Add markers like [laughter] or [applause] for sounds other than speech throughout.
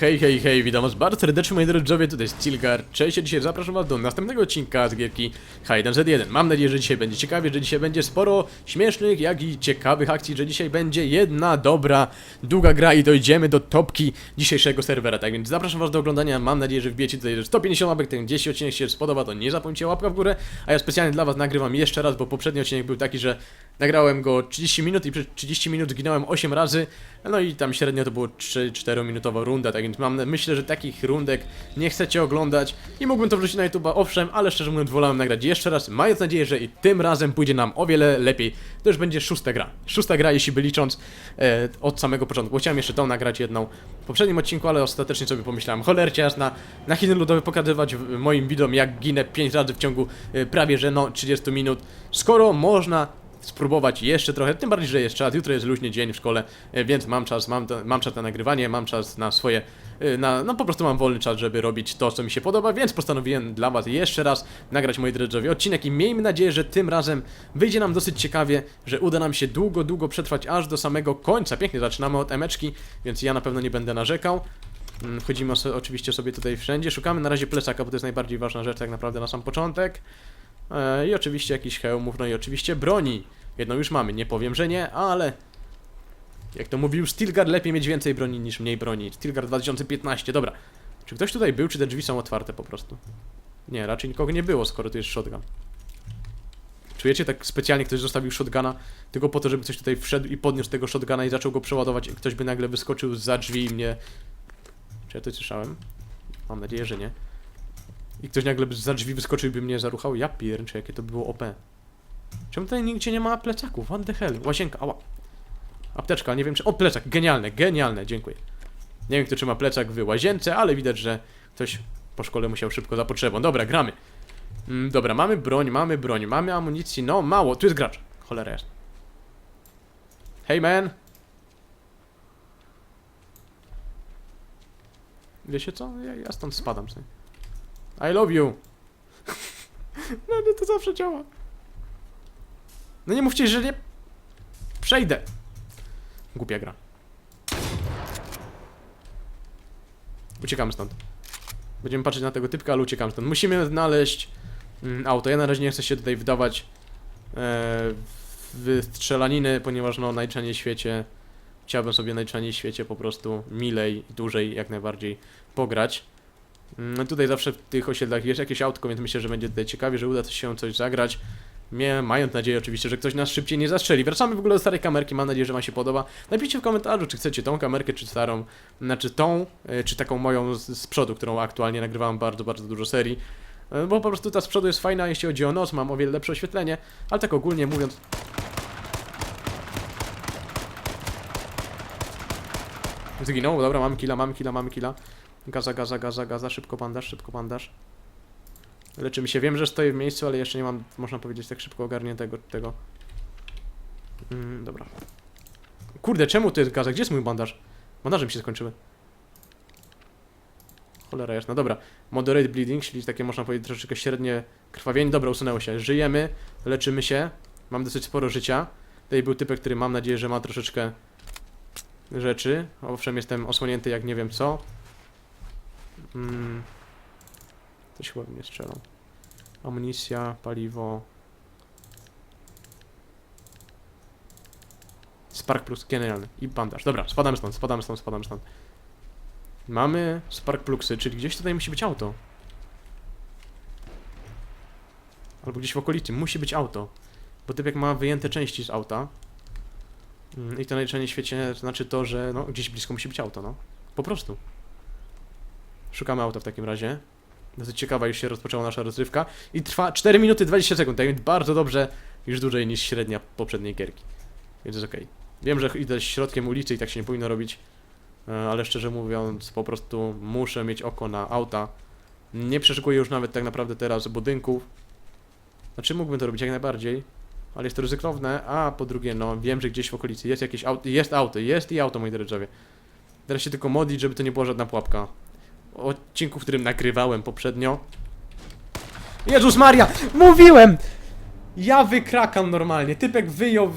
Hej, hej, hej, witam was bardzo serdecznie moi drodzy, tutaj jest Cilgar. Cześć, a dzisiaj zapraszam was do następnego odcinka z gierki H1Z1. Mam nadzieję, że dzisiaj będzie ciekawie, że dzisiaj będzie sporo śmiesznych, jak i ciekawych akcji, że dzisiaj będzie jedna dobra, długa gra i dojdziemy do topki dzisiejszego serwera. Tak więc zapraszam was do oglądania, mam nadzieję, że wbijecie tutaj 150 łapek, ten jeśli odcinek się spodoba, to nie zapomnijcie łapka w górę, a ja specjalnie dla was nagrywam jeszcze raz, bo poprzedni odcinek był taki, że nagrałem go 30 minut i przez 30 minut zginąłem 8 razy, no i tam średnio to było 3-4 minutowa runda, tak więc mam, myślę, że takich rundek nie chcecie oglądać i mógłbym to wrzucić na YouTube'a, owszem, ale szczerze mówiąc wolałem nagrać jeszcze raz, mając nadzieję, że i tym razem pójdzie nam o wiele lepiej. To już będzie szósta gra. Szósta gra, jeśli by licząc e, od samego początku. Chciałem jeszcze tą nagrać jedną w poprzednim odcinku, ale ostatecznie sobie pomyślałem, cholercie jasna, na Hidden Ludowy pokazywać moim widzom, jak ginę 5 razy w ciągu e, prawie, że no 30 minut, skoro można spróbować jeszcze trochę, tym bardziej, że jest czas, jutro jest luźny dzień w szkole, e, więc mam czas, mam, mam czas na nagrywanie, mam czas na swoje, e, na, no po prostu mam wolny czas, żeby robić to, co mi się podoba, więc postanowiłem dla was jeszcze raz nagrać, moi drodzy, odcinek i miejmy nadzieję, że tym razem wyjdzie nam dosyć ciekawie, że uda nam się długo, długo przetrwać aż do samego końca. Pięknie, zaczynamy od emeczki, więc ja na pewno nie będę narzekał. Mm, Wchodzimy oso- oczywiście sobie tutaj wszędzie, szukamy na razie plecaka, bo to jest najbardziej ważna rzecz tak naprawdę na sam początek. E, I oczywiście jakiś hełmów, no i oczywiście broni. Jedną już mamy, nie powiem, że nie, ale... Jak to mówił Stilgar, lepiej mieć więcej broni niż mniej broni. Stilgar 2015, dobra. Czy ktoś tutaj był, czy te drzwi są otwarte po prostu? Nie, raczej nikogo nie było, skoro tu jest shotgun. Czujecie, tak specjalnie ktoś zostawił shotguna tylko po to, żeby ktoś tutaj wszedł i podniósł tego shotguna i zaczął go przeładować i ktoś by nagle wyskoczył za drzwi i mnie... Czy ja to słyszałem? Mam nadzieję, że nie. I ktoś nagle za drzwi wyskoczył i by mnie zaruchał? Ja pierniczę, jakie to było OP. Czemu tutaj nigdzie nie ma plecaków? What the hell? Łazienka, ała. Apteczka, nie wiem czy... O, plecak, genialne, genialne, dziękuję. Nie wiem kto trzyma plecak w łazience, ale widać, że ktoś po szkole musiał szybko za potrzebą. Dobra, gramy. Mm, dobra, mamy broń, mamy broń, mamy amunicji, no mało. Tu jest gracz. Cholera jest. Hey man! Wiecie co? Ja, ja stąd spadam sobie. I love you! [laughs] no, no to zawsze działa. No nie mówcie, że nie... Przejdę. Głupia gra. Uciekamy stąd. Będziemy patrzeć na tego typka, ale uciekamy stąd. Musimy znaleźć mm, auto. Ja na razie nie chcę się tutaj wdawać e, w strzelaniny, ponieważ no najczęściej w świecie chciałbym sobie najczęściej w świecie po prostu milej, dłużej jak najbardziej pograć. Mm, tutaj zawsze w tych osiedlach jest jakieś autko, więc myślę, że będzie tutaj ciekawie, że uda się coś zagrać. Mie, mając nadzieję oczywiście, że ktoś nas szybciej nie zastrzeli. Wracamy w ogóle do starej kamerki, mam nadzieję, że wam się podoba. Napiszcie w komentarzu, czy chcecie tą kamerkę, czy starą, znaczy tą, e, czy taką moją z, z przodu, którą aktualnie nagrywam bardzo, bardzo dużo serii. E, Bo po prostu ta z przodu jest fajna, jeśli chodzi o noc, mam o wiele lepsze oświetlenie, ale tak ogólnie mówiąc... Zginął, dobra, mamy killa, mamy killa, mamy killa. Gaza, gaza, gaza, gaza, szybko bandaż, szybko bandaż. Leczymy się. Wiem, że stoję w miejscu, ale jeszcze nie mam, można powiedzieć, tak szybko ogarniętego tego. Mm, dobra. Kurde, czemu jest gaza? Gdzie jest mój bandaż? Bandaże mi się skończyły. Cholera jasna, dobra. Moderate bleeding, czyli takie można powiedzieć troszeczkę średnie krwawienie. Dobra, usunęło się. Żyjemy, leczymy się. Mam dosyć sporo życia. Tutaj był typek, który mam nadzieję, że ma troszeczkę rzeczy. Owszem, jestem osłonięty jak nie wiem co. Mm. Coś chyba mnie strzelał. Amunicja, paliwo. Spark plus, genialny. I bandaż. Dobra, spadamy stąd, spadamy stąd, spadamy stąd. Mamy Spark Pluxy, czyli gdzieś tutaj musi być auto. Albo gdzieś w okolicy musi być auto. Bo typek ma wyjęte części z auta. Mm, I to najczęściej w świecie znaczy to, że no, gdzieś blisko musi być auto, no. Po prostu. Szukamy auta w takim razie. Dosyć ciekawa już się rozpoczęła nasza rozrywka. I trwa 4 minuty 20 sekund, tak więc bardzo dobrze, już dłużej niż średnia poprzedniej gierki. Więc jest okej. Wiem, że idę środkiem ulicy i tak się nie powinno robić, e, ale szczerze mówiąc, po prostu muszę mieć oko na auta. Nie przeszukuję już nawet tak naprawdę teraz budynków. Znaczy mógłbym to robić jak najbardziej, ale jest to ryzykowne, a po drugie, no wiem, że gdzieś w okolicy jest jakieś auto, jest auto, jest i auto, moi drodzy. Teraz się tylko modlić, żeby to nie była żadna pułapka odcinku, w którym nagrywałem poprzednio. Jezus Maria! Mówiłem! Ja wykrakam normalnie. Typek wyjął.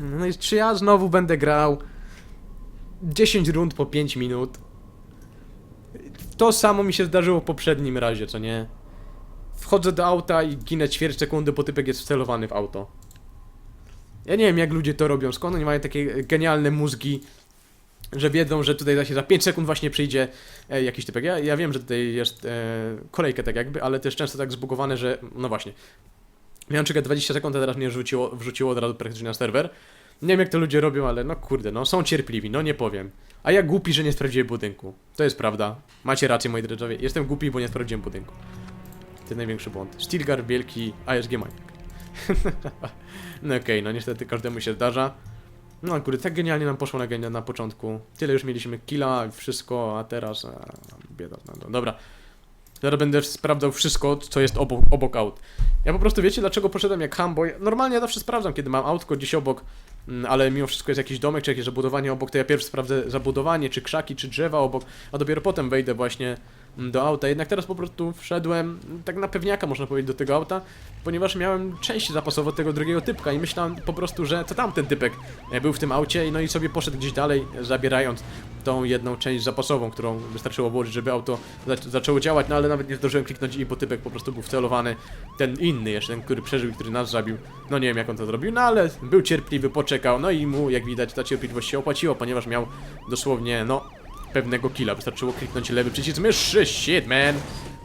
No i czy ja znowu będę grał? 10 rund po 5 minut. To samo mi się zdarzyło w poprzednim razie, co nie? Wchodzę do auta i ginę ćwierć sekundy, bo typek jest wcelowany w auto. Ja nie wiem, jak ludzie to robią, skąd oni mają takie genialne mózgi, że wiedzą, że tutaj za- za 5 sekund właśnie przyjdzie e, jakiś typek. Ja, ja wiem, że tutaj jest e, kolejka tak jakby, ale też często tak zbugowane, że no właśnie. Miałem czekać 20 sekund, a teraz mnie wrzuciło, wrzuciło od razu praktycznie na serwer. Nie wiem jak to ludzie robią, ale no kurde, no są cierpliwi, no nie powiem. A ja głupi, że nie sprawdziłem budynku. To jest prawda. Macie rację, moi drodzy. Jestem głupi, bo nie sprawdziłem budynku. To jest największy błąd. Stilgar wielki ASG Mike. [laughs] no okej, no niestety każdemu się zdarza. No kurde, tak genialnie nam poszło na, na początku. Tyle już mieliśmy killa, wszystko, a teraz... A, bieda. No, dobra. Teraz będę sprawdzał wszystko, co jest obok, obok aut. Ja po prostu wiecie, dlaczego poszedłem jak ham, bo ja, normalnie ja zawsze sprawdzam, kiedy mam autko gdzieś obok, mm, ale mimo wszystko jest jakiś domek, czy jakieś zabudowanie obok, to ja pierwszy sprawdzę zabudowanie, czy krzaki, czy drzewa obok, a dopiero potem wejdę właśnie do auta. Jednak teraz po prostu wszedłem tak na pewniaka, można powiedzieć, do tego auta, ponieważ miałem część zapasową od tego drugiego typka i myślałem po prostu, że to tamten typek e, był w tym aucie, no i sobie poszedł gdzieś dalej, zabierając tą jedną część zapasową, którą wystarczyło włożyć, żeby auto zac- zaczęło działać, no ale nawet nie zdążyłem kliknąć i bo typek po prostu był wcelowany. Ten inny jeszcze, ten, który przeżył i który nas zabił. No nie wiem jak on to zrobił, no ale był cierpliwy, poczekał, no i mu, jak widać, ta cierpliwość się opłaciła, ponieważ miał dosłownie, no, pewnego killa. Wystarczyło kliknąć lewy przycisk myszy, shit man.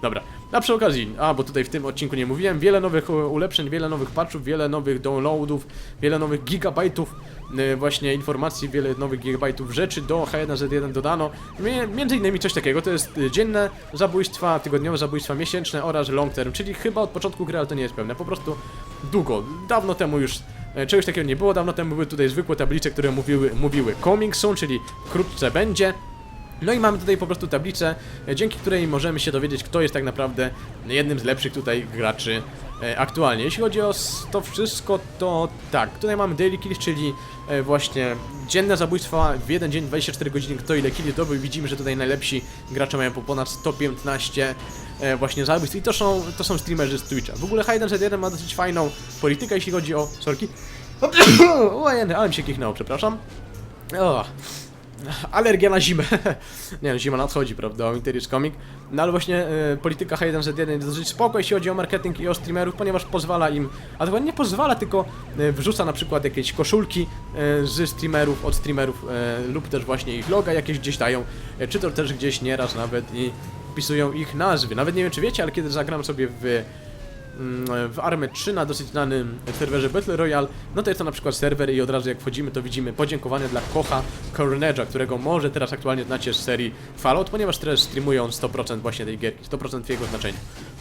Dobra, a przy okazji, a bo tutaj w tym odcinku nie mówiłem, wiele nowych e, ulepszeń, wiele nowych patchów, wiele nowych downloadów, wiele nowych gigabajtów e, właśnie informacji, wiele nowych gigabajtów rzeczy do H1Z1 dodano. Między innymi coś takiego, to jest e, dzienne zabójstwa, tygodniowe zabójstwa miesięczne oraz long term, czyli chyba od początku gry, ale to nie jest pewne, po prostu długo, dawno temu już czegoś takiego nie było, dawno temu były tutaj zwykłe tablice, które mówiły, mówiły coming soon, czyli wkrótce będzie. No i mamy tutaj po prostu tablicę, dzięki której możemy się dowiedzieć, kto jest tak naprawdę jednym z lepszych tutaj graczy e, aktualnie. Jeśli chodzi o to wszystko, to tak, tutaj mamy daily kills, czyli e, właśnie dzienne zabójstwa w jeden dzień, 24 godziny, kto ile killi zdobył. Widzimy, że tutaj najlepsi gracze mają po ponad 115 e, właśnie zabójstw i to są, to są streamerzy z Twitcha. W ogóle Hayden Z1 ma dosyć fajną politykę, jeśli chodzi o... Sorki. [coughs] O, jeny, ale mi się kichnęło, przepraszam. O, Alergia na zimę. [laughs] nie no, zima nadchodzi, prawda? Winter is coming. No ale właśnie e, polityka H1Z1 jest dosyć spoko, jeśli chodzi o marketing i o streamerów, ponieważ pozwala im, a to nie pozwala, tylko e, wrzuca na przykład jakieś koszulki e, z streamerów, od streamerów e, lub też właśnie ich loga jakieś gdzieś dają, e, czy to też gdzieś nieraz nawet i wpisują ich nazwy. Nawet nie wiem czy wiecie, ale kiedy zagram sobie w w Armę 3 na dosyć znanym serwerze Battle Royale, no to jest to na przykład serwer i od razu jak wchodzimy to widzimy podziękowanie dla Kocha Carnage'a, którego może teraz aktualnie znacie z serii Fallout, ponieważ teraz streamuje on 100% właśnie tej gierki, 100% jego znaczenia.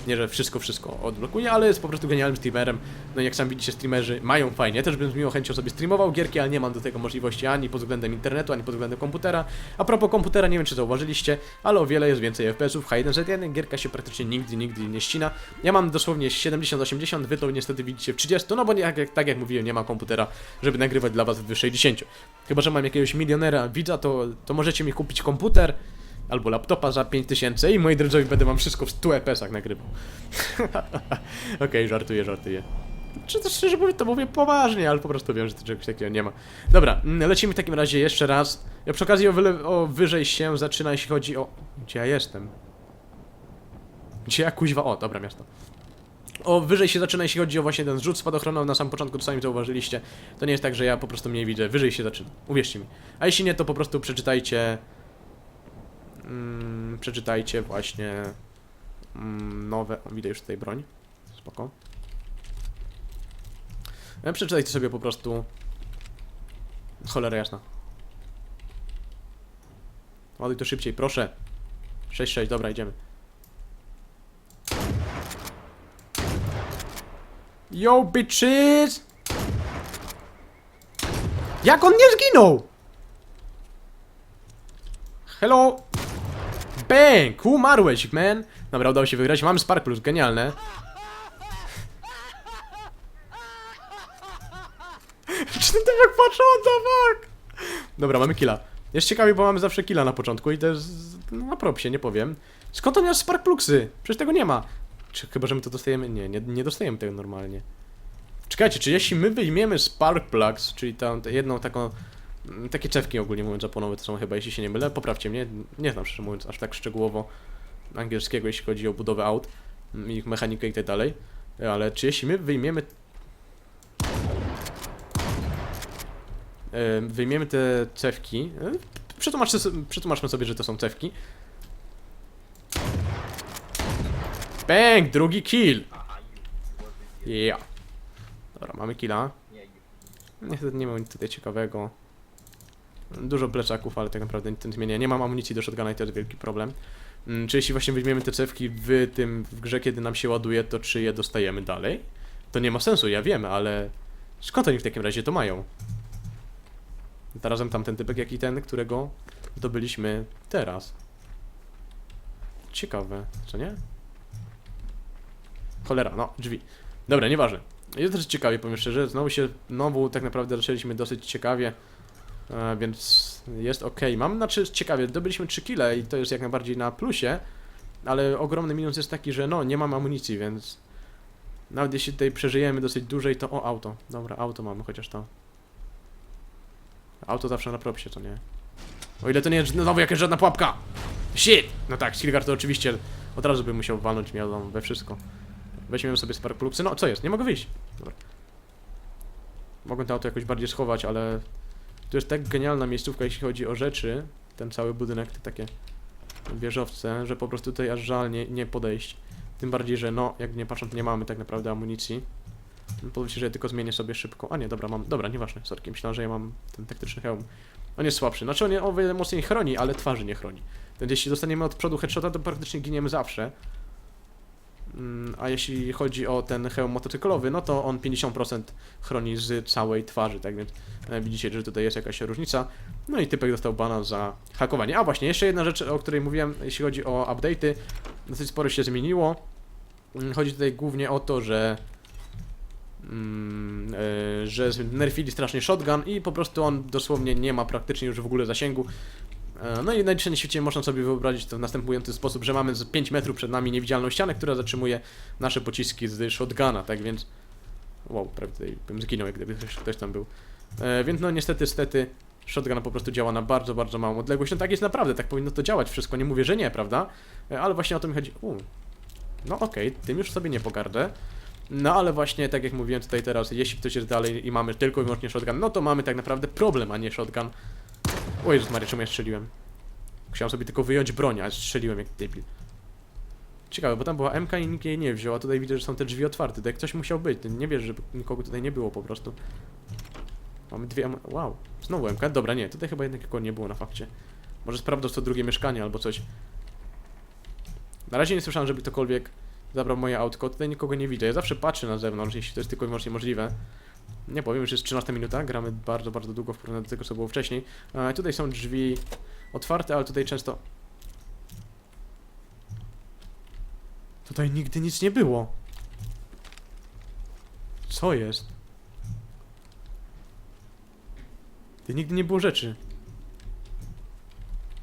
Nie, że wszystko, wszystko odblokuje, ale jest po prostu genialnym streamerem. No i jak sam widzicie, streamerzy mają fajnie. Też bym z miłą chęcią sobie streamował gierki, ale nie mam do tego możliwości ani pod względem internetu, ani pod względem komputera. A propos komputera, nie wiem czy zauważyliście, ale o wiele jest więcej FPS-ów. H1Z1 gierka się praktycznie nigdy, nigdy nie ścina. Ja mam dosłownie 70-80, wy to niestety widzicie w 30, no bo nie, jak, tak jak mówiłem, nie mam komputera, żeby nagrywać dla was w wyższej 10. Chyba, że mam jakiegoś milionera widza, to, to możecie mi kupić komputer albo laptopa za 5000 i moi drodzy, będę wam wszystko w 100 FPS-ach nagrywał. [laughs] Okej, żartuję, żartuję. Czy to szczerze mówiąc, to mówię poważnie, ale po prostu wiem, że czegoś takiego nie ma. Dobra, mm, lecimy w takim razie jeszcze raz. Ja przy okazji o, o wyżej się zaczyna, jeśli chodzi o... Gdzie ja jestem? Gdzie ja kuźwa... O, dobra, miasto. O, wyżej się zaczyna, jeśli chodzi o właśnie ten zrzut spadochronowy na sam początku, to sami zauważyliście. To nie jest tak, że ja po prostu mniej widzę, wyżej się zaczyna. Uwierzcie mi. A jeśli nie, to po prostu przeczytajcie... Mm, przeczytajcie właśnie... Mm, nowe... O, widzę już tutaj broń. Spoko. E, Przeczytajcie sobie po prostu... Cholera jasna. Ładuj to szybciej, proszę. 6-6, dobra, idziemy. Yo, bitches! Jak on nie zginął? Hello? Bang! Umarłeś, man! Dobra, udało się wygrać. Mamy Spark Plus, genialne. [laughs] Czy ten typek patrzył, what the fuck? Dobra, mamy killa. Jest ciekawie, bo mamy zawsze killa na początku i to jest... No, na propsie, nie powiem. Skąd on miał Spark Pluxy? Przecież tego nie ma. Czy chyba, że my to dostajemy? Nie, nie, nie dostajemy tego normalnie. Czekajcie, czy jeśli my wyjmiemy Spark Plugs, czyli tę jedną taką Mm, Takie czewki ogólnie mówiąc japonowe to są chyba, jeśli się nie mylę, poprawcie mnie, nie znam szczerze mówiąc aż tak szczegółowo angielskiego, jeśli chodzi o budowę aut, mm, ich mechanikę i tak dalej, ale czy jeśli my wyjmiemy e, wyjmiemy te cewki, e, przetłumaczmy sobie, że to są cewki. Bang! Drugi kill! Yeah. Dobra, mamy killa. Niestety nie mam nic tutaj ciekawego. Dużo pleczaków, ale tak naprawdę nic zmienia. Nie mam amunicji do shotguna i to jest wielki problem. Mm, Czy jeśli właśnie weźmiemy te cewki w tym w grze, kiedy nam się ładuje, to czy je dostajemy dalej? To nie ma sensu, ja wiem, ale skąd oni w takim razie to mają? Zarazem tamten typek, jak i ten, którego zdobyliśmy teraz. Ciekawe, co nie? Cholera, no, drzwi. Dobra, nieważne. Jest też ciekawie, powiem szczerze. Znowu się, znowu tak naprawdę zaczęliśmy dosyć ciekawie, e, więc jest ok. Mam, znaczy ciekawie, zdobyliśmy 3 kile i to jest jak najbardziej na plusie, ale ogromny minus jest taki, że no, nie mam amunicji, więc nawet jeśli tutaj przeżyjemy dosyć dłużej, to o, auto. Dobra, auto mamy, chociaż to. Auto zawsze na propsie, to nie. O ile to nie jest znowu jakaś żadna pułapka! Shit! No tak, Stilgar to oczywiście od razu bym musiał walnąć miadą we wszystko. Weźmiemy sobie Spark Plugsy. No, co jest? Nie mogę wyjść. Dobra. Mogłem to auto jakoś bardziej schować, ale to jest tak genialna miejscówka, jeśli chodzi o rzeczy. Ten cały budynek, te takie wieżowce, że po prostu tutaj aż żal nie, nie podejść. Tym bardziej, że no, jak nie patrząc, nie mamy tak naprawdę amunicji. No, Powiem ci, że ja tylko zmienię sobie szybko. A nie, dobra, mam. Dobra, nieważne, sorki. Myślałem, że ja mam ten taktyczny hełm. On jest słabszy. Znaczy on o wiele mocniej chroni, ale twarzy nie chroni. Więc jeśli dostaniemy od przodu headshota, to praktycznie giniemy zawsze. Mm, A jeśli chodzi o ten hełm motocyklowy, no to on 50% chroni z całej twarzy, tak więc e, widzicie, że tutaj jest jakaś różnica. No i typek dostał bana za hakowanie. A właśnie, jeszcze jedna rzecz, o której mówiłem, jeśli chodzi o update'y, dosyć sporo się zmieniło. Mm, Chodzi tutaj głównie o to, że mm, e, że nerfili strasznie shotgun i po prostu on dosłownie nie ma praktycznie już w ogóle zasięgu. E, No i na dzisiaj na świecie można sobie wyobrazić to w następujący sposób, że mamy z 5 metrów przed nami niewidzialną ścianę, która zatrzymuje nasze pociski z shotguna, tak więc... Wow, prawie tutaj bym zginął, gdyby ktoś, ktoś tam był. E, więc no niestety, niestety, shotgun po prostu działa na bardzo, bardzo małą odległość. No tak jest naprawdę, tak powinno to działać wszystko, nie mówię, że nie, prawda? E, ale właśnie o to mi chodzi. U. No okej, tym już sobie nie pogardzę. No ale właśnie, tak jak mówiłem tutaj teraz, jeśli ktoś jest dalej i mamy tylko i wyłącznie shotgun, no to mamy tak naprawdę problem, a nie shotgun. O Jezus Maria, czemu ja strzeliłem? Chciałem sobie tylko wyjąć broń, a strzeliłem jak debil. Ciekawe, bo tam była MK i nikt jej nie wziął, a tutaj widzę, że są te drzwi otwarte. Tak ktoś musiał być, nie wiesz, że nikogo tutaj nie było po prostu. Mamy dwie am- Wow, znowu MK? Dobra, nie, tutaj chyba jednak nikogo nie było na fakcie. Może sprawdzał to drugie mieszkanie albo coś. Na razie nie słyszałem, żeby ktokolwiek zabrał moje autko. Tutaj nikogo nie widzę. Ja zawsze patrzę na zewnątrz, jeśli to jest tylko i wyłącznie możliwe. Nie powiem, że jest 13 minuta, gramy bardzo, bardzo długo w porównaniu do tego, co było wcześniej. E, tutaj są drzwi otwarte, ale tutaj często... Tutaj nigdy nic nie było. Co jest? Tutaj nigdy nie było rzeczy.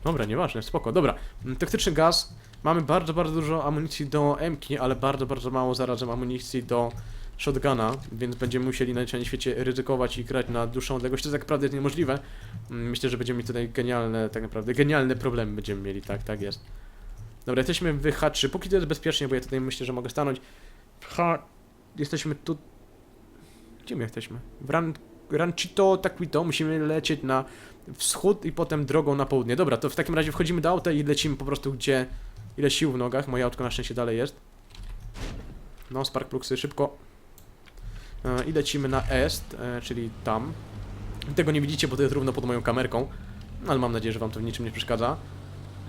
Dobra, nieważne, spoko. Dobra, mm, taktyczny gaz. Mamy bardzo, bardzo dużo amunicji do M-ki, ale bardzo, bardzo mało zarazem amunicji do shotguna, więc będziemy musieli na całym świecie ryzykować i grać na dłuższą odległość. To tak naprawdę jest niemożliwe. Mm, Myślę, że będziemy mieć tutaj genialne, tak naprawdę, genialne problemy będziemy mieli, tak, tak jest. Dobra, jesteśmy w H3. Póki to jest bezpiecznie, bo ja tutaj myślę, że mogę stanąć. H... Jesteśmy tu... Gdzie my jesteśmy? W Ran... Ranchito Taquito. Musimy lecieć na wschód i potem drogą na południe. Dobra, to w takim razie wchodzimy do auta i lecimy po prostu gdzie... Ile sił w nogach. Moje autko na szczęście dalej jest. No, Spark Plugsy, szybko. E, I lecimy na est, e, czyli tam. Tego nie widzicie, bo to jest równo pod moją kamerką. Ale mam nadzieję, że wam to w niczym nie przeszkadza.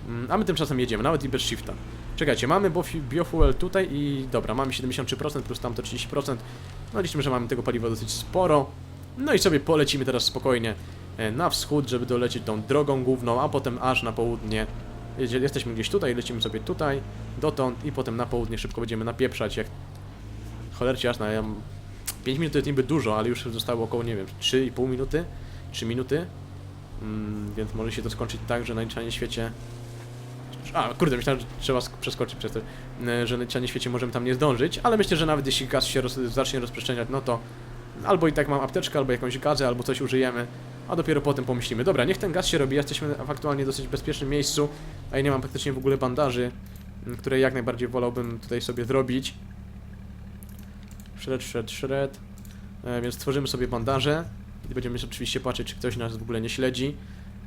Mm, A my tymczasem jedziemy, nawet i bez shifta. Czekajcie, mamy biofuel tutaj i dobra, mamy 73% plus tamto 30%. No liczymy, że mamy tego paliwa dosyć sporo. No i sobie polecimy teraz spokojnie e, na wschód, żeby dolecieć tą drogą główną, a potem aż na południe. Jesteśmy gdzieś tutaj, lecimy sobie tutaj, dotąd i potem na południe szybko będziemy napieprzać jak... Cholercie jasna, ja... 5 minut to jest niby dużo, ale już zostało około, nie wiem, 3,5 minuty? 3 minuty? Mm, więc może się to skończyć tak, że na niczym świecie... A, kurde, myślałem, że trzeba sk- przeskoczyć przez to, e, że na niczym świecie możemy tam nie zdążyć, ale myślę, że nawet jeśli gaz się roz, zacznie rozprzestrzeniać, no to albo i tak mam apteczkę, albo jakąś gazę, albo coś użyjemy. a dopiero potem pomyślimy. Dobra, niech ten gaz się robi, jesteśmy w aktualnie dosyć bezpiecznym miejscu, a ja nie mam praktycznie w ogóle bandaży, które jak najbardziej wolałbym tutaj sobie zrobić. Shred, shred, shred. E, więc tworzymy sobie bandaże i będziemy oczywiście patrzeć, czy ktoś nas w ogóle nie śledzi.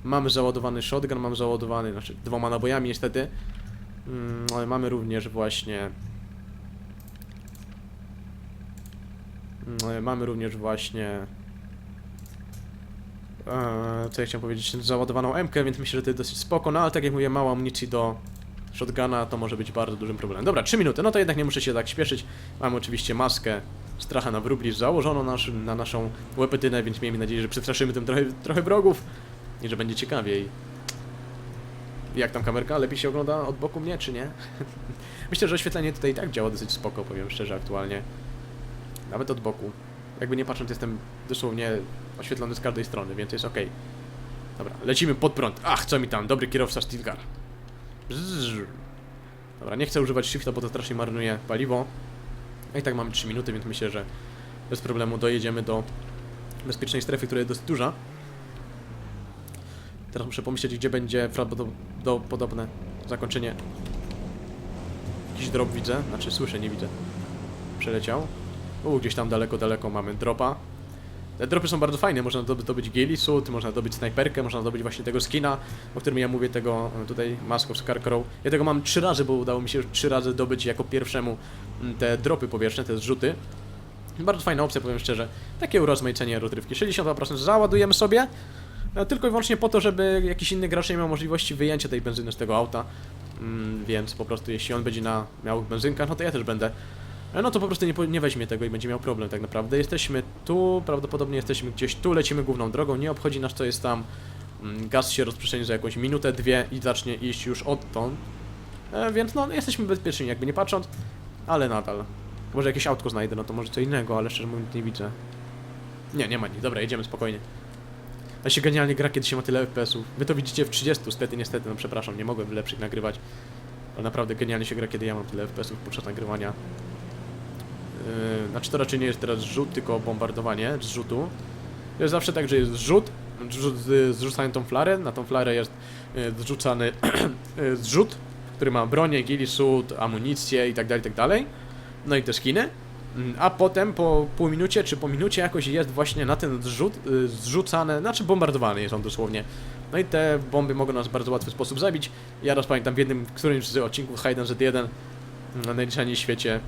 Mamy załadowany shotgun, mamy załadowany, znaczy dwoma nabojami niestety. Mm, ale mamy również właśnie... Mm, Mamy również właśnie... Eee, co ja chciałem powiedzieć, załadowaną MK, więc myślę, że to jest dosyć spoko, no ale tak jak mówię, mało amunicji do shotguna to może być bardzo dużym problemem. Dobra, 3 minuty, no to jednak nie muszę się tak śpieszyć. Mamy oczywiście maskę stracha na wróbli założoną nasz, na naszą łepetynę, więc miejmy nadzieję, że przestraszymy tym trochę, trochę wrogów i że będzie ciekawiej. Jak tam kamerka? Lepiej się ogląda od boku mnie, czy nie? [laughs] Myślę, że oświetlenie tutaj i tak działa dosyć spoko, powiem szczerze, aktualnie. Nawet od boku. Jakby nie patrząc, jestem dosłownie oświetlony z każdej strony, więc jest ok. Dobra, lecimy pod prąd. Ach, co mi tam, dobry kierowca Stilgar. Bzzz. Dobra, nie chcę używać shifta, bo to strasznie marnuje paliwo. A i tak mamy 3 minuty, więc myślę, że bez problemu dojedziemy do bezpiecznej strefy, która jest dosyć duża. Teraz muszę pomyśleć, gdzie będzie prawdopodobne zakończenie. Jakiś drop widzę, znaczy słyszę, nie widzę. Przeleciał. U, gdzieś tam daleko, daleko mamy dropa. Dropy są bardzo fajne, można zdobyć, suit, można zdobyć snajperkę, można zdobyć właśnie tego skina, o którym ja mówię, tego e, tutaj Mask of Scarecrow. Ja tego mam trzy razy, bo udało mi się już trzy razy zdobyć jako pierwszemu mm, te dropy powietrzne, te zrzuty. Bardzo fajna opcja, powiem szczerze. Takie urozmaicenie rozrywki. 62% załadujemy sobie, e, tylko i wyłącznie po to, żeby jakiś inny gracz nie miał możliwości wyjęcia tej benzyny z tego auta. Mm, więc po prostu jeśli on będzie na miał benzynkach, no to ja też będę. No to po prostu nie, nie weźmie tego i będzie miał problem tak naprawdę. Jesteśmy tu, prawdopodobnie jesteśmy gdzieś tu, lecimy główną drogą, nie obchodzi nas co jest tam. Mm, Gaz się rozprzestrzeni za jakąś minutę, dwie i zacznie iść już odtąd. E, więc no, jesteśmy bezpieczni jakby nie patrząc, ale nadal. Może jakieś autko znajdę, no to może co innego, ale szczerze mówiąc nie widzę. Nie, nie ma nic. Dobra, jedziemy spokojnie. A się genialnie gra, kiedy się ma tyle FPS-ów. Wy to widzicie w 30, stety, niestety, no przepraszam, nie mogłem lepszych nagrywać. Ale naprawdę genialnie się gra, kiedy ja mam tyle FPS-ów podczas nagrywania. Yy, znaczy to raczej nie jest teraz zrzut, tylko bombardowanie z rzutu. Jest zawsze tak, że jest zrzut, zrzut zrzucają tą flarę, na tą flarę jest yy, zrzucany [clears throat] yy, zrzut, który ma bronię, ghillie suit, amunicję i tak dalej, tak dalej. No i te skiny. Mm, A potem po pół minucie czy po minucie jakoś jest właśnie na ten zrzut yy, zrzucane, znaczy bombardowany jest on dosłownie. No i te bomby mogą nas w bardzo łatwy sposób zabić. Ja raz pamiętam w jednym, którymś z odcinków Hayden Z1 na najliczaniej świecie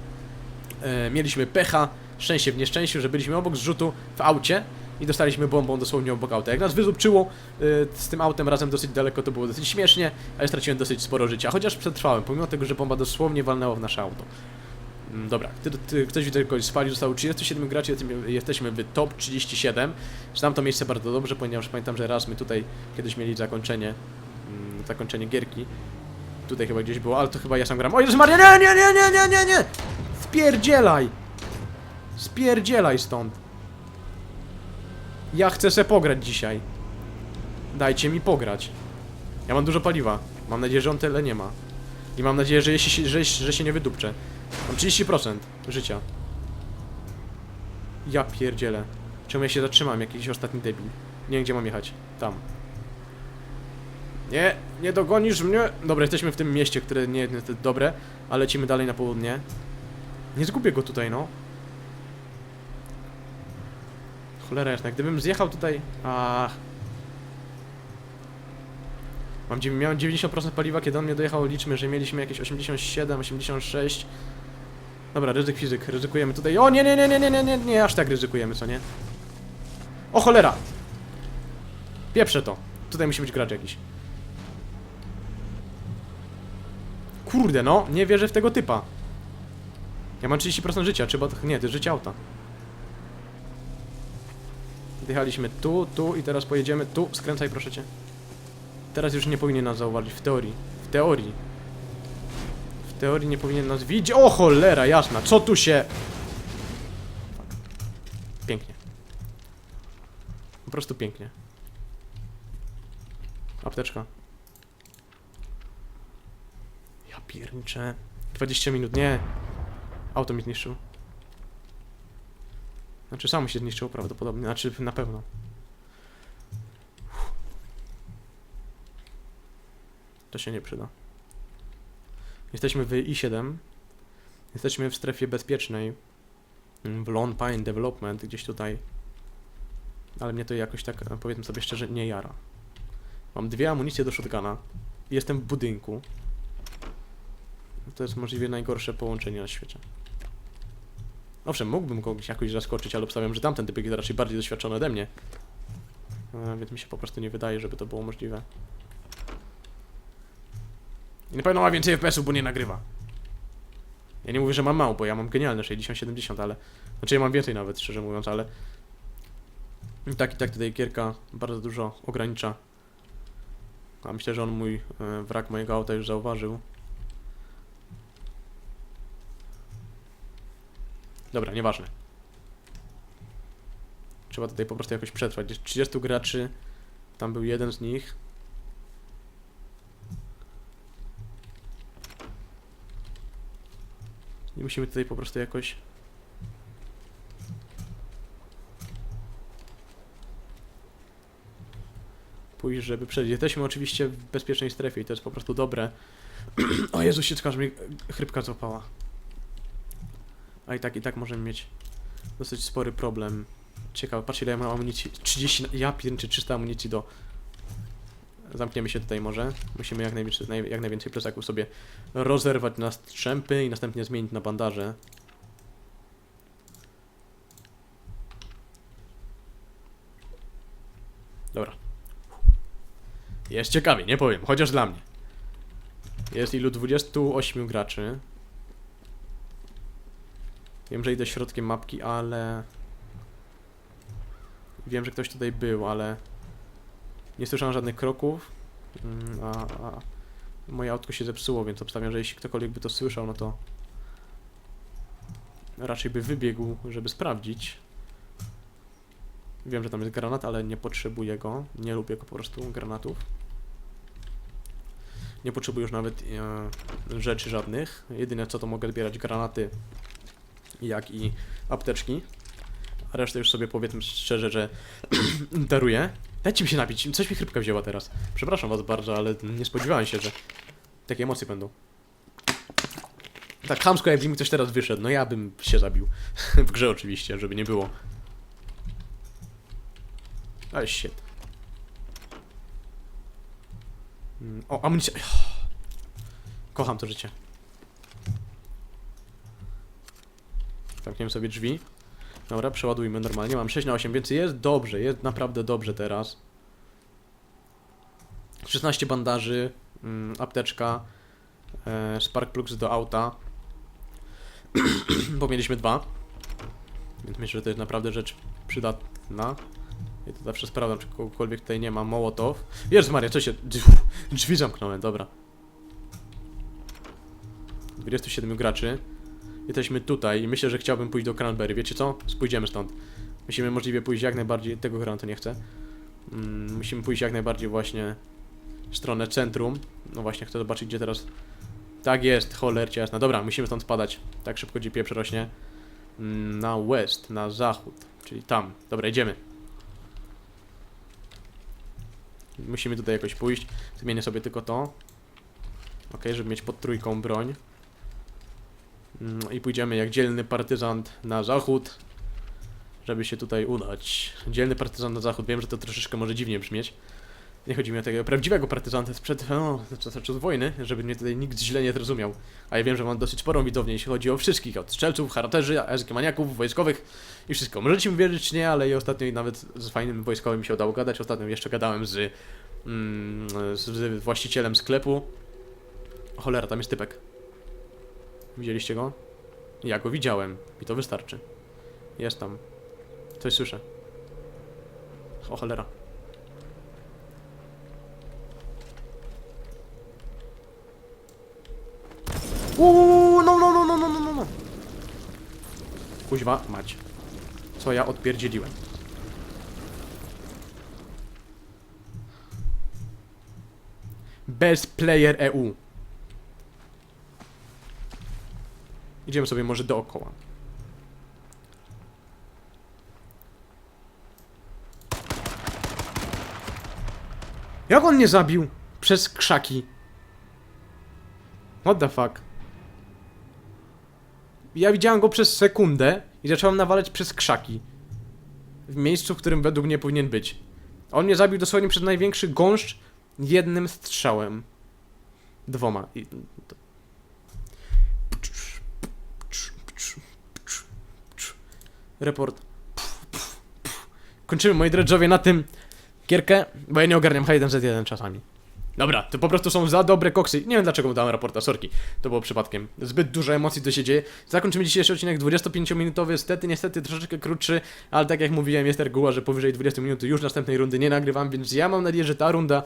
e, mieliśmy pecha, szczęście w nieszczęściu, że byliśmy obok zrzutu w aucie i dostaliśmy bombą dosłownie obok auta. Jak nas wyzupczyło e, z tym autem razem dosyć daleko, to było dosyć śmiesznie, ale straciłem dosyć sporo życia, chociaż przetrwałem, pomimo tego, że bomba dosłownie walnęła w nasze auto. Mm, Dobra, ty, ty, ktoś widzę kogoś spalił, zostało 37 graczy, jesteśmy- w top 37. Znam to miejsce bardzo dobrze, ponieważ pamiętam, że raz my tutaj kiedyś mieli zakończenie, mm, zakończenie gierki. Tutaj chyba gdzieś było, ale to chyba ja sam gram. O Jezus Maria, nie, nie, nie, nie, nie, nie, nie! Spierdzielaj! Spierdzielaj stąd. Ja chcę se pograć dzisiaj. Dajcie mi pograć. Ja mam dużo paliwa. Mam nadzieję, że on tyle nie ma. I mam nadzieję, że, jeśli że, że się nie wydupczę. Mam 30% życia. Ja pierdzielę. Czemu ja się zatrzymam? Jakiś ostatni debil. Nie wiem, gdzie mam jechać. Tam. Nie, nie dogonisz mnie. Dobra, jesteśmy w tym mieście, które nie jest dobre, ale lecimy dalej na południe. Nie zgubię go tutaj, no. Cholera jasna, gdybym zjechał tutaj... Ach. Mam, miałem 90% paliwa, kiedy on mnie dojechał, liczmy, że mieliśmy jakieś 87, 86. Dobra, ryzyk fizyk, ryzykujemy tutaj. O nie, nie, nie, nie, nie, nie, nie, nie, aż tak ryzykujemy, co nie? O cholera! Pieprzę to. Tutaj musi być gracz jakiś. Kurde, no, nie wierzę w tego typa. Ja mam 30% życia, trzeba... Nie, to jest życie auta. Jechaliśmy tu, tu i teraz pojedziemy tu. Skręcaj, proszę cię. Teraz już nie powinien nas zauważyć, w teorii. W teorii. W teorii nie powinien nas widzieć. O cholera, jasna, co tu się... Pięknie. Po prostu pięknie. Apteczka. Ja pierniczę. 20 minut, nie. Auto mi zniszczył. Znaczy samo się zniszczyło prawdopodobnie, znaczy na pewno. To się nie przyda. Jesteśmy w I7. Jesteśmy w strefie bezpiecznej. W Lone Pine Development, gdzieś tutaj. Ale mnie to jakoś tak, e, powiedzmy sobie szczerze, nie jara. Mam dwie amunicje do shotguna. Jestem w budynku. To jest możliwie najgorsze połączenie na świecie. Owszem, mógłbym kogoś jakoś zaskoczyć, ale obstawiam, że tamten typek jest raczej bardziej doświadczony ode mnie. E, Więc mi się po prostu nie wydaje, żeby to było możliwe. I na pewno ma więcej FPS-ów, bo nie nagrywa. Ja nie mówię, że mam mało, bo ja mam genialne 60-70, ale... Znaczy ja mam więcej nawet, szczerze mówiąc, ale... I tak i tak tutaj gierka bardzo dużo ogranicza. A myślę, że on mój e, wrak mojego auta już zauważył. Dobra, nieważne. Trzeba tutaj po prostu jakoś przetrwać. Jest 30 graczy. Tam był jeden z nich. I musimy tutaj po prostu jakoś... Pójść, żeby przejść. Jesteśmy oczywiście w bezpiecznej strefie i to jest po prostu dobre. [clears throat] o Jezu, się aż mnie chrypka złapała. A i tak, i tak możemy mieć dosyć spory problem. Ciekawe, patrz ile ja mam amunicji. 30, na- ja pierniczę 300 amunicji do... Zamkniemy się tutaj może. Musimy jak najwięcej, naj, jak najwięcej plecaków sobie rozerwać na strzępy i następnie zmienić na bandaże. Dobra. Jest ciekawie, nie powiem, chociaż dla mnie. Jest ilu 28 graczy. Wiem, że idę środkiem mapki, ale... Wiem, że ktoś tutaj był, ale... Nie słyszałem żadnych kroków. Mm, A, a moje autko się zepsuło, więc obstawiam, że jeśli ktokolwiek by to słyszał, no to... Raczej by wybiegł, żeby sprawdzić. Wiem, że tam jest granat, ale nie potrzebuję go. Nie lubię go po prostu, granatów. Nie potrzebuję już nawet e, rzeczy żadnych. Jedyne co to mogę zbierać granaty, jak i apteczki. A resztę już sobie powiedzmy szczerze, że [clears throat] daruję. Dajcie mi się napić, coś mi chrypka wzięła teraz. Przepraszam was bardzo, ale nie spodziewałem się, że takie emocje będą. Tak chamsko jakby mi ktoś teraz wyszedł, no ja bym się zabił. [laughs] w grze oczywiście, żeby nie było. Ale shit. Mm, O, amunicja. [sighs] Kocham to życie. Zamkniemy sobie drzwi. Dobra, przeładujmy normalnie. Mam 6 na 8, więc jest dobrze, jest naprawdę dobrze teraz. 16 bandaży, mm, apteczka, e, spark plugs do auta. [clears throat] Bo mieliśmy dwa. Więc myślę, że to jest naprawdę rzecz przydatna. I to zawsze sprawdzam, czy kogokolwiek tutaj nie ma. Mołotow. Jezus Maria, co się... Drzwi zamknąłem, dobra. 27 graczy. Jesteśmy tutaj i myślę, że chciałbym pójść do Cranberry. Wiecie co? Spójdziemy stąd. Musimy możliwie pójść jak najbardziej... Tego granatu nie chcę. Mm, musimy pójść jak najbardziej właśnie w stronę centrum. No właśnie, chcę zobaczyć, gdzie teraz... Tak jest, cholercie jasna. Dobra, musimy stąd spadać. Tak szybko gdzie pieprz rośnie. Mm, Na west, na zachód. Czyli tam. Dobra, idziemy. Musimy tutaj jakoś pójść. Zmienię sobie tylko to. Ok, żeby mieć pod trójką broń. Mm, I pójdziemy jak dzielny partyzant na zachód, żeby się tutaj udać. Dzielny partyzant na zachód. Wiem, że to troszeczkę może dziwnie brzmieć. Nie chodzi mi o tego prawdziwego partyzanta sprzed no, czasów wojny, żeby mnie tutaj nikt źle nie zrozumiał. A ja wiem, że mam dosyć sporą widownię, jeśli chodzi o wszystkich, od strzelców, charakterzy, maniaków, wojskowych i wszystko. Możecie mi wierzyć nie, ale i ostatnio nawet z fajnym wojskowym się udało gadać. Ostatnio jeszcze gadałem z, mm, z właścicielem sklepu. Cholera, tam jest typek. Widzieliście go? Ja go widziałem i to wystarczy. Jest tam. Coś słyszę. O cholera. Uuuu, no, no, no, no, no, no, no, no. Kuźwa, mać. Co ja odpierdzieliłem. Best Player EU. Idziemy sobie może dookoła. Jak on mnie zabił? Przez krzaki. What the fuck? Ja widziałem go przez sekundę i zacząłem nawalać przez krzaki. W miejscu, w którym według mnie powinien być. On mnie zabił dosłownie przez największy gąszcz jednym strzałem. Dwoma. I... Report. Kończymy, moi drodzy, na tym gierkę, bo ja nie ogarniam H1Z1 czasami. Dobra, to po prostu są za dobre koksy. Nie wiem dlaczego mu dałem raporta, sorki. To było przypadkiem. Zbyt dużo emocji to się dzieje. Zakończymy dzisiejszy odcinek 25-minutowy, stety, niestety troszeczkę krótszy, ale tak jak mówiłem, jest reguła, że powyżej 20 minut już następnej rundy nie nagrywam, więc ja mam nadzieję, że ta runda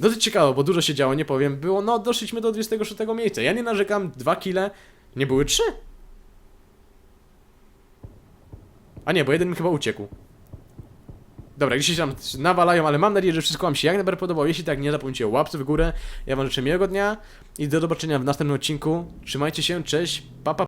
dosyć ciekawa, bo dużo się działo, nie powiem. Było, no doszliśmy do 26 miejsca. Ja nie narzekam, dwa kile, nie były trzy. A nie, bo jeden mi chyba uciekł. Dobra, gdzieś się tam nawalają, ale mam nadzieję, że wszystko Wam się jak najbardziej podobało. Jeśli tak, nie zapomnijcie o łapce w górę. Ja Wam życzę miłego dnia i do zobaczenia w następnym odcinku. Trzymajcie się, cześć, pa pa.